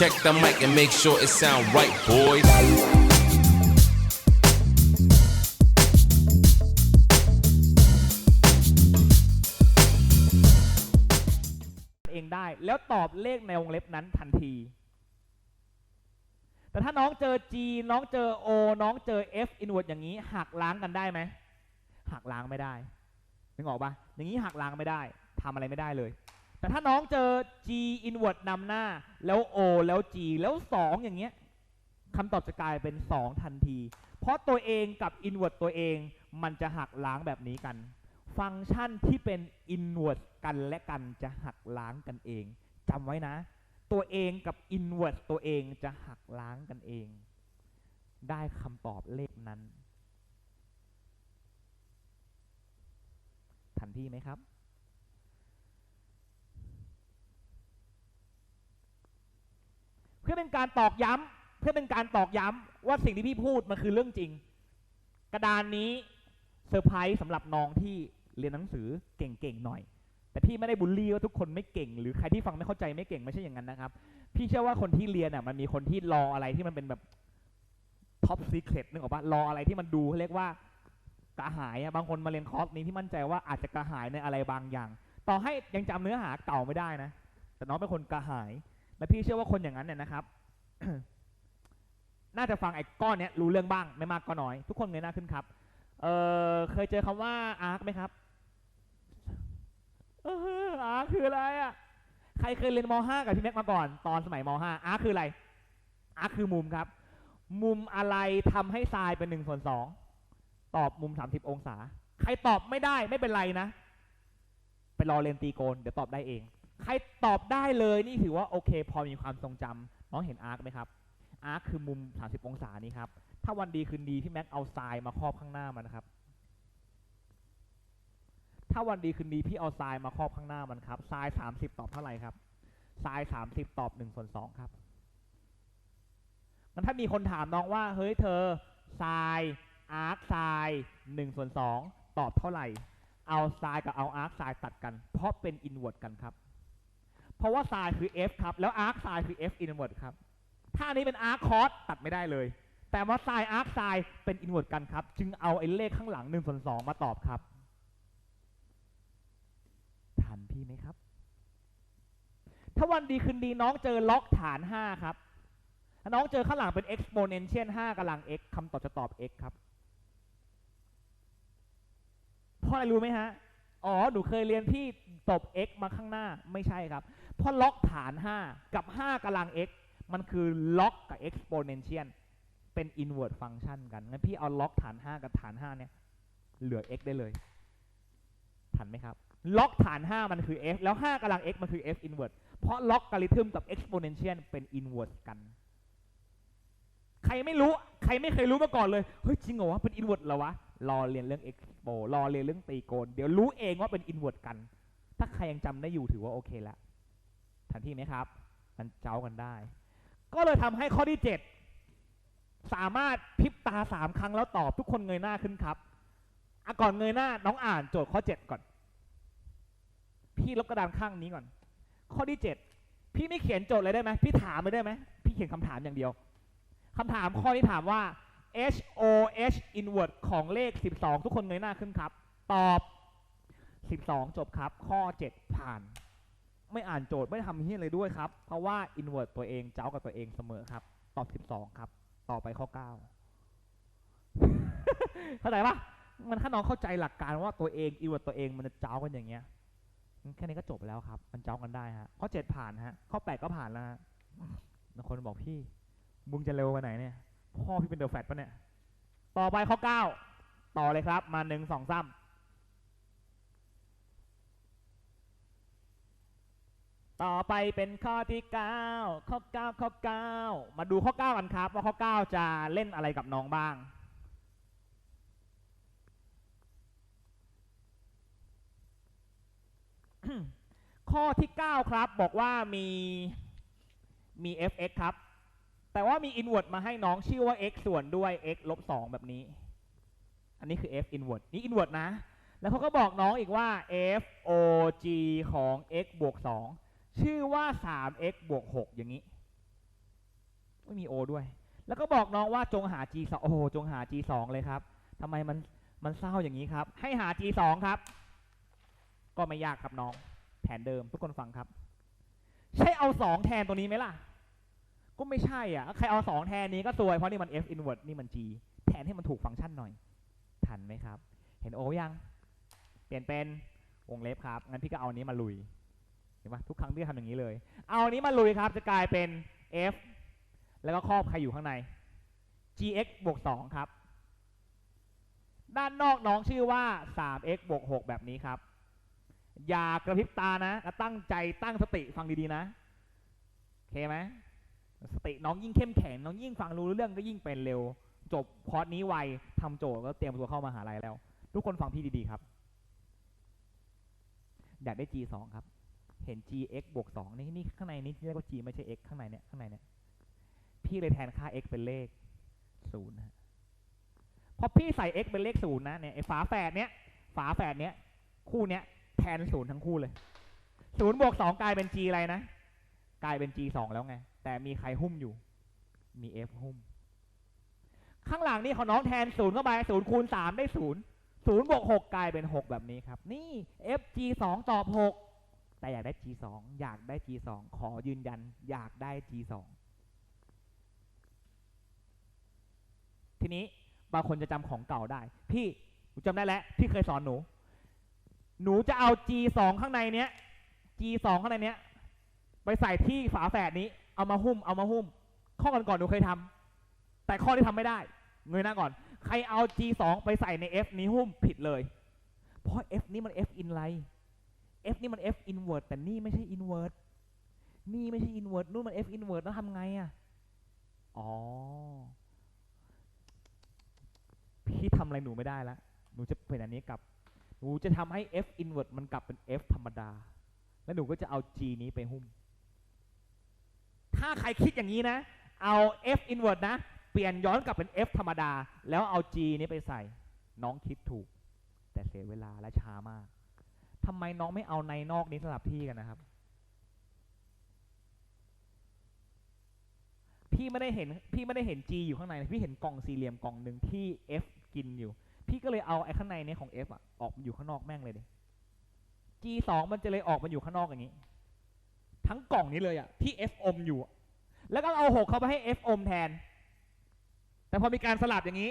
Check the mic and make sure it sound right, boys. เองได้แล้วตอบเลขในวงเล็บนั้นทันที แต่ถ้าน้องเจอ G น้องเจอ O น้องเจอ F inward อย่างนี้หักล้างกันได้ไหมหักล้างไม่ได้นึกออกปะอย่างนี้หักล้างไม่ได้ทำอะไรไม่ได้เลย แต่ถ้าน้องเจอ G inward นำหน้า แล้ว O แล้ว G แล้ว 2 อย่างเงี้ยคำตอบจะกลายเป็น 2 ทันที เพราะตัวเองกับ inward ตัวเองมันจะหักล้างแบบนี้กัน ฟังก์ชันที่เป็น inward กันและกันจะหักล้างกันเองจำไว้นะ ตัวเองกับ inward ตัวเองจะหักล้างกันเอง ได้คำตอบเลขนั้น ทันทีไหมครับ เพื่อเป็นการตอกย้ำเพื่อเป็นการตอกย้ำว่าสิ่งที่พี่พูดมันคือเรื่องจริง กระดานนี้เซอร์ไพรส์สำหรับน้องที่เรียนหนังสือเก่งๆหน่อย แต่พี่ไม่ได้บูลลี่ว่าทุกคนไม่เก่ง หรือใครที่ฟังไม่เข้าใจไม่เก่งไม่ใช่อย่างนั้นนะครับ พี่เชื่อว่าคนที่เรียนอะมันมีคนที่รออะไรที่มันเป็นแบบท็อปซีเครตนึกออกปะรออะไรที่มันดูเรียกว่ากระหายอะบางคนมาเรียนคอร์สนี้ที่มั่นใจว่าอาจจะกระหายในอะไรบางอย่าง ต่อให้ยังจำเนื้อหาเก่าไม่ได้นะ แต่น้องเป็นคนกระหาย และพี่เชื่อว่าคนอย่างนั้นเนี่ยนะครับ น่าจะฟังไอ้ก้อนเนี้ยรู้เรื่องบ้างไม่มากก็น้อย ทุกคนเงยหน้าขึ้นครับ เออเคยเจอคำว่าอาร์คไหมครับเอออาร์คคืออะไรอะใครเคยเรียนม .5 กับพี่แม็กมาก่อน ตอนสมัยม .5 อาร์คคืออะไรอาร์คคือมุมครับ มุมอะไรทำให้ทรายเป็นหนึ่งส่วนสองตอบมุม 30 องศา ใครตอบไม่ได้ไม่เป็นไรนะ ไปรอเรียนตีโกนเดี๋ยวตอบได้เอง ใครตอบได้เลยนี่ถือว่าโอเค พอมีความทรงจำน้องเห็นอาร์คไหมครับ อาร์คคือมุม 30 องศานี้ครับ ถ้าวันดีคืนดีพี่แม็กเอาทรายมาครอบข้างหน้ามันนะครับ ถ้าวันดีคืนดีพี่เอาทรายมาครอบข้างหน้ามันครับ ทราย 30 ตอบเท่าไหร่ครับ ทราย 30 ตอบ1ส่วน2ครับงั้นถ้ามีคนถามน้องว่า เฮ้ยเธอทรายอาร์คทราย1ส่วน2ตอบเท่าไหร่ เอาทรายกับเอาอาร์คทรายตัดกัน เพราะเป็นอินเวอร์กันครับ ราะว่าทรายคือ F ครับแล้วอาร์คทรายคือ F อินเวอร์ครับถ้าอันนี้เป็นอาร์คคอสตัดไม่ได้เลย แต่ว่าทรายอาร์คทรายเป็นอินเวอร์กันครับ จึงเอาไอ้เลขข้างหลัง1ส่วน2มาตอบครับ ทันพี่ไหมครับ ถ้าวันดีคืนดีน้องเจอล็อกฐาน 5 ครับถ้าน้องเจอข้างหลังเป็น exponential 5กำลัง x คำตอบจะตอบ x ครับเพราะอะไรรู้ไหมฮะ อ๋อ หนูเคยเรียนพี่ตบ x มาข้างหน้าไม่ใช่ครับ เพราะล็อกฐาน 5 กับ 5กำลัง x มันคือล็อกกับ exponential เป็น inward function กัน งั้นพี่เอาล็อกฐาน 5 กับฐาน 5 เนี่ย เหลือ x ได้เลย ทันไหมครับ ล็อกฐาน 5 มันคือ f แล้ว 5กำลัง x มันคือ f inward เพราะล็อกกริทึมกับ exponential เป็น inward กัน ใครไม่รู้ ใครไม่เคยรู้มาก่อนเลย เฮ้ย จริงเหรอวะ เป็น inward เหรอวะ รอเรียนเรื่อง expo รอเรียนเรื่องตีโกน เดี๋ยวรู้เองว่าเป็น inward กัน ถ้าใครยังจำได้อยู่ถือว่าโอเคแล้วทันทีไหมครับ มันเจ้ากันได้ ก็เลยทำให้ข้อที่ 7 สามารถพริบตา 3 ครั้งแล้วตอบทุกคนเงยหน้าขึ้นครับอะก่อนเงยหน้าน้องอ่านโจทย์ข้อ 7 ก่อน พี่ลบกระดานข้างนี้ก่อน ข้อที่ 7 พี่ไม่เขียนโจทย์เลยได้ไหมพี่ถามเลยได้ไหมพี่เขียนคำถามอย่างเดียวคำถามข้อนี้ถามว่า H O H inward ของเลข 12 ทุกคนเงยหน้าขึ้นครับ ตอบ 12 จบครับ ข้อ 7 ผ่าน ไม่อ่านโจทย์ไม่ทำเฮียเลยด้วยครับ เพราะว่า inward ตัวเองเจ้ากับตัวเองเสมอครับ ตอบ 12 ครับ ต่อไปข้อ 9 เข้าใจปะมันถ้าน้องเข้าใจหลักการว่าตัวเอง inward ตัวเองมันจะเจ้ากันอย่างเงี้ย แค่นี้ก็จบแล้วครับ มันเจ้ากันได้ฮะ ข้อเจ็ดผ่านฮะ ข้อแปดก็ผ่านแล้วฮะบางคนบอกพี่มึงจะเร็วไปไหนเนี่ย พ่อพี่เป็นเดอะแฟตปะเนี่ย ต่อไปข้อเก้าต่อเลยครับ มาหนึ่งสองสามต่อไปเป็นข้อที่เก้าข้อเก้าข้อเก้ามาดูข้อเก้ากันครับ ว่าข้อเก้าจะเล่นอะไรกับน้องบ้าง ข้อที่9ครับบอกว่ามีมี fx ครับ แต่ว่ามี inward มาให้น้องชื่อว่า x ส่วนด้วย x ลบ2แบบนี้ อันนี้คือ f inward นี่ inward นะ แล้วเขาก็บอกน้องอีกว่า f o g ของ x บวก2ชื่อว่า 3x บวก6อย่างนี้ ไม่มี O ด้วย แล้วก็บอกน้องว่าจงหา G 2โอ้โหจงหา G 2เลยครับทำไมมันมันเศร้าอย่างนี้ครับ ให้หา G 2ครับ ก็ไม่ยากครับน้อง แผนเดิมทุกคนฟังครับ ใช่เอาสองแทนตัวนี้ไหมล่ะ ก็ไม่ใช่อะ ใครเอาสองแทนนี้ก็ซวย เพราะนี่มัน f inverse นี่มัน g แทนให้มันถูกฟังก์ชันหน่อย ทันไหมครับ เห็นโอยัง เปลี่ยนเป็นวงเล็บครับ งั้นพี่ก็เอานี้มาลุย เห็นปะทุกครั้งพี่ทำอย่างนี้เลย เอาอันนี้มาลุยครับ จะกลายเป็น f แล้วก็ครอบใครอยู่ข้างใน gx บวก2ครับ ด้านนอกน้องชื่อว่า 3x บวก6แบบนี้ครับ อย่ากระพริบตานะและตั้งใจตั้งสติฟังดีๆนะ โอเคไหม สติน้องยิ่งเข้มแข็งน้องยิ่งฟังรู้เรื่องก็ยิ่งเป็นเร็ว จบคอร์สนี้ไวทำโจทย์ก็เตรียมตัวเข้ามหาลัยแล้ว ทุกคนฟังพี่ดีๆครับ อยากได้ G 2ครับ เห็น gx บวก2นี่นี่ข้างในนี่เรียกว่า g ไม่ใช่ x ข้างในเนี่ยข้างในเนี่ยพี่เลยแทนค่า x เป็นเลขศูนย์นะพอพี่ใส่ x เป็นเลขศูนย์นะเนี่ยไอ้ฝาแฝดเนี้ยฝาแฝดเนี้ยคู่เนี้ยแทนศูนย์ทั้งคู่เลยศูนย์บวกสองกลายเป็น g อะไรนะกลายเป็น g 2แล้วไง แต่มีใครหุ้มอยู่ มี f หุ้ม ข้างหลังนี่ของน้องแทนศูนย์เข้าไปศูนย์คูณสามได้ศูนย์ศูนย์บวกหกกลายเป็นหกแบบนี้ครับ นี่ f g 2ตอบหกแต่อยากได้ g 2อยากได้ g 2ขอยืนยัน อยากได้ g 2ทีนี้บางคนจะจำของเก่าได้ พี่หนูจำได้แล้วพี่เคยสอนหนู หนูจะเอา g 2ข้างในเนี้ย g 2ข้างในเนี้ยไปใส่ที่ฝาแฝดนี้ เอามาหุ้มเอามาหุ้ม ข้อก่อนก่อนหนูเคยทำแต่ข้อที่ทำไม่ได้เงยหน้าก่อน ใครเอา G 2 ไปใส่ใน F นี้หุ้มผิดเลย เพราะ F นี้มัน F in ไร F นี่มัน F inward แต่นี่ไม่ใช่ inward นี่ไม่ใช่ inward นู่นมัน F inward แล้วทำไงอะ อ๋อ พี่ทำอะไรหนูไม่ได้แล้ว หนูจะเป็นอันนี้กลับ หนูจะทำให้ F inward มันกลับเป็น F ธรรมดา แล้วหนูก็จะเอา G นี้ไปหุ้ม ถ้าใครคิดอย่างนี้นะ เอา F inward นะ เปลี่ยนย้อนกลับเป็น F ธรรมดา แล้วเอา G นี้ไปใส่ น้องคิดถูก แต่เสียเวลาและช้ามากทำไมน้องไม่เอาในนอกนี้สลับที่กันนะครับ พี่ไม่ได้เห็นพี่ไม่ได้เห็น G อยู่ข้างใน พี่เห็นกล่องสี่เหลี่ยมกล่องหนึ่งที่ F กินอยู่ พี่ก็เลยเอาไอ้ข้างในนี้ของ F อะออกอยู่ข้างนอกแม่งเลยดิ G สองมันจะเลยออกมาอยู่ข้างนอกอย่างนี้ ทั้งกล่องนี้เลยอะที่ F อมอยู่ แล้วก็เอาหกเข้าไปให้ F อมแทน แต่พอมีการสลับอย่างนี้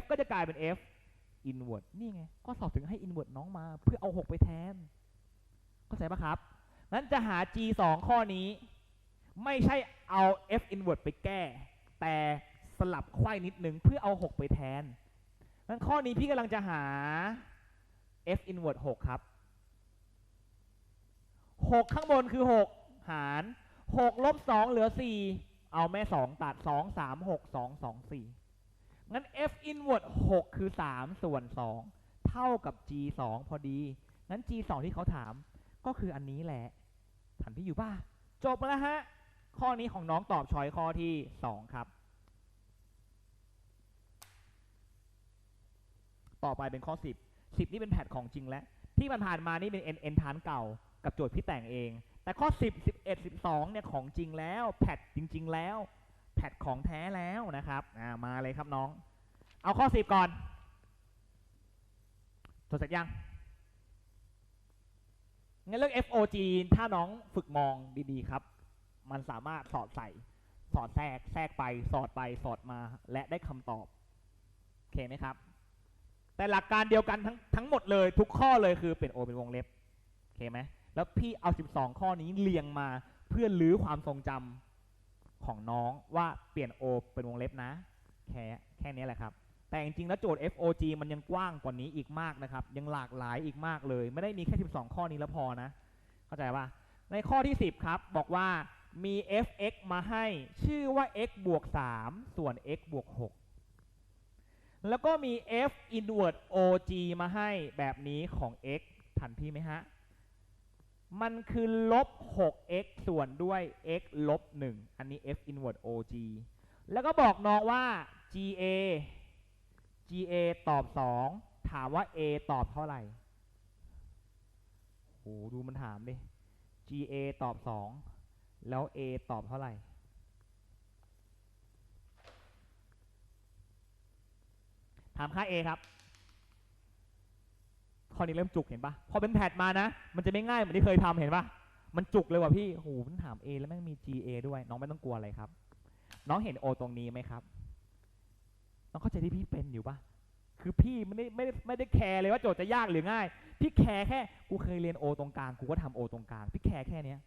F ก็จะกลายเป็น F inward นี่ไง ก็สอบถึงให้ inward น้องมา เพื่อเอา6ไปแทน เข้าใจปะครับ นั้นจะหา G 2ข้อนี้ ไม่ใช่เอา F inward ไปแก้ แต่สลับไขว้นิดนึงเพื่อเอา6ไปแทน นั้นข้อนี้พี่กำลังจะหา F inward 6 ครับ 6 ข้างบนคือ 6 หาร 6ลบ2เหลือ4เอาแม่2ตัด2 3 6 2 2 4งั้น f inward 6คือ3ส่วน2เท่ากับ g 2พอดี งั้น g 2ที่เขาถามก็คืออันนี้แหละทันพี่อยู่ป่ะ จบแล้วฮะ ข้อนี้ของน้องตอบชอยข้อที่2ครับ ต่อไปเป็นข้อ10 10นี่เป็นแพทของจริงแล้ว ที่มันผ่านมานี่เป็น n n ฐานเก่ากับโจทย์พี่แต่งเอง แต่ข้อ 10 11 12เนี่ยของจริงแล้วแพทจริง ๆ แล้วแพทของแท้แล้วนะครับอ่ามาเลยครับน้อง เอาข้อ 10 ก่อนจดเสร็จยังงั้นเรื่อง FOG ถ้าน้องฝึกมองดีๆครับ มันสามารถสอดใส่สอดแทรกแทรกไปสอดไปสอดมาและได้คำตอบโอเคไหมครับ แต่หลักการเดียวกันทั้งทั้งหมดเลยทุกข้อเลยคือเป็นโอเป็นวงเล็บโอเคไหม แล้วพี่เอา 12 ข้อนี้เรียงมาเพื่อลื้อความทรงจำของน้องว่าเปลี่ยน O เป็นวงเล็บนะ แค่แค่นี้แหละครับ แต่จริงๆแล้วโจทย์ FOG มันยังกว้างกว่านี้อีกมากนะครับ ยังหลากหลายอีกมากเลย ไม่ได้มีแค่ 12 ข้อนี้แล้วพอนะ เข้าใจป่ะ ในข้อที่ 10 ครับ บอกว่ามี fx มาให้ชื่อว่า x บวก 3 ส่วน x บวก 6 แล้วก็มี f inward og มาให้แบบนี้ของ x ทันพี่ไหมฮะ มันคือลบ 6x ส่วนด้วย x ลบ 1 อันนี้ f inverse OG แล้วก็บอกน้องว่า GA GA ตอบ 2 ถามว่า A ตอบเท่าไหร่โอ้ดูมันถามดิ GA ตอบ 2 แล้ว A ตอบเท่าไหร่ ถามค่า A ครับ ข้อนี้เริ่มจุกเห็นปะพอเป็นแพทมานะ มันจะไม่ง่ายเหมือนที่เคยทำเห็นปะมันจุกเลยว่ะพี่โหมันถาม A แล้วแม่งมี GA ด้วย น้องไม่ต้องกลัวอะไรครับ น้องเห็น O ตรงนี้ไหมครับ น้องเข้าใจที่พี่เป็นอยู่ปะคือพี่ไม่ได้ไม่ได้ไม่ได้แคร์เลยว่าโจทย์จะยากหรือง่าย พี่แคร์แค่กูเคยเรียน O ตรงกลางกูก็ทำ O ตรงกลางพี่แคร์แค่เนี้ย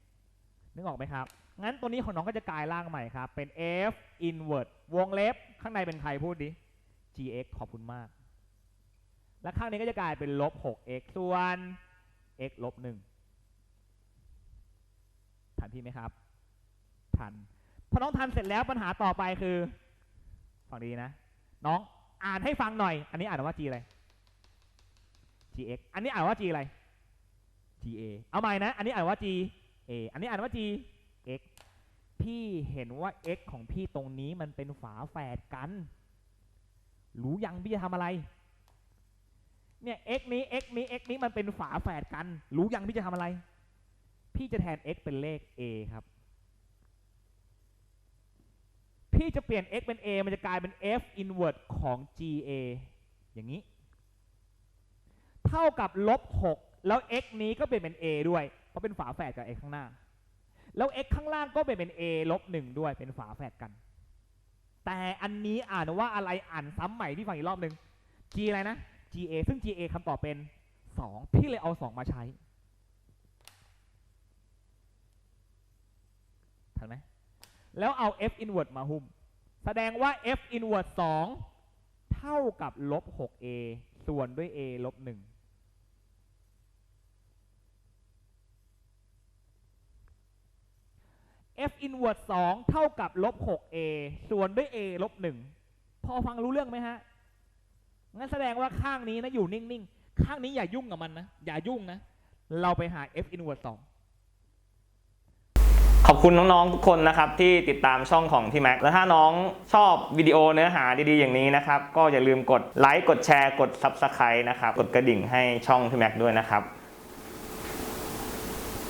นึกออกไหมครับ งั้นตัวนี้ของน้องก็จะกลายร่างใหม่ครับ เป็น F inward วงเล็บ ข้างในเป็นใครพูดดิ gx ขอบคุณมาก และข้างนี้ก็จะกลายเป็นลบ 6x ส่วน x ลบ1ทันพี่ไหมครับ ทัน พอน้องทันเสร็จแล้วปัญหาต่อไปคือฟังดีนะ น้องอ่านให้ฟังหน่อย อันนี้อ่านว่า g อะไร gx อันนี้อ่านว่า g อะไร ga เอาใหม่นะ อันนี้อ่านว่า g a อันนี้อ่านว่า g x พี่เห็นว่า x ของพี่ตรงนี้มันเป็นฝาแฝดกัน รู้ยังพี่จะทำอะไร เนี่ย x นี้ x นี้ x นี้มันเป็นฝาแฝดกัน รู้ยังพี่จะทำอะไร พี่จะแทน x เป็นเลข a ครับ พี่จะเปลี่ยน x เป็น a มันจะกลายเป็น f inward ของ ga อย่างนี้ เท่ากับลบ6แล้ว x นี้ก็เปลี่ยนเป็น a ด้วย เพราะเป็นฝาแฝดกับ x ข้างหน้า แล้ว x ข้างล่างก็เปลี่ยนเป็น a ลบ1ด้วยเป็นฝาแฝดกัน แต่อันนี้อ่านว่าอะไรอ่านซ้ำใหม่ที่ฟังอีกรอบหนึ่ง g อะไรนะ ga ซึ่ง ga คำตอบเป็น 2 พี่เลยเอา 2 มาใช้ ทันไหม แล้วเอา f inward มาหุ้ม แสดงว่า f inward 2เท่ากับลบ 6a ส่วนด้วย a ลบ1 f inward 2เท่ากับลบ 6a ส่วนด้วย a ลบ1พอฟังรู้เรื่องไหมฮะ งั้นแสดงว่าข้างนี้นะอยู่นิ่งๆ ข้างนี้อย่ายุ่งกับมันนะ อย่ายุ่งนะ เราไปหา f inverse 2ขอบคุณน้อง ๆ ทุกคนนะครับที่ติดตามช่องของพี่แม็กแล้วถ้าน้องชอบวิดีโอเนื้อหาดี ๆ อย่างนี้นะครับ ก็อย่าลืมกดไลค์กดแชร์กด Subscribe นะครับ กดกระดิ่งให้ช่องพี่แม็กด้วยนะครับ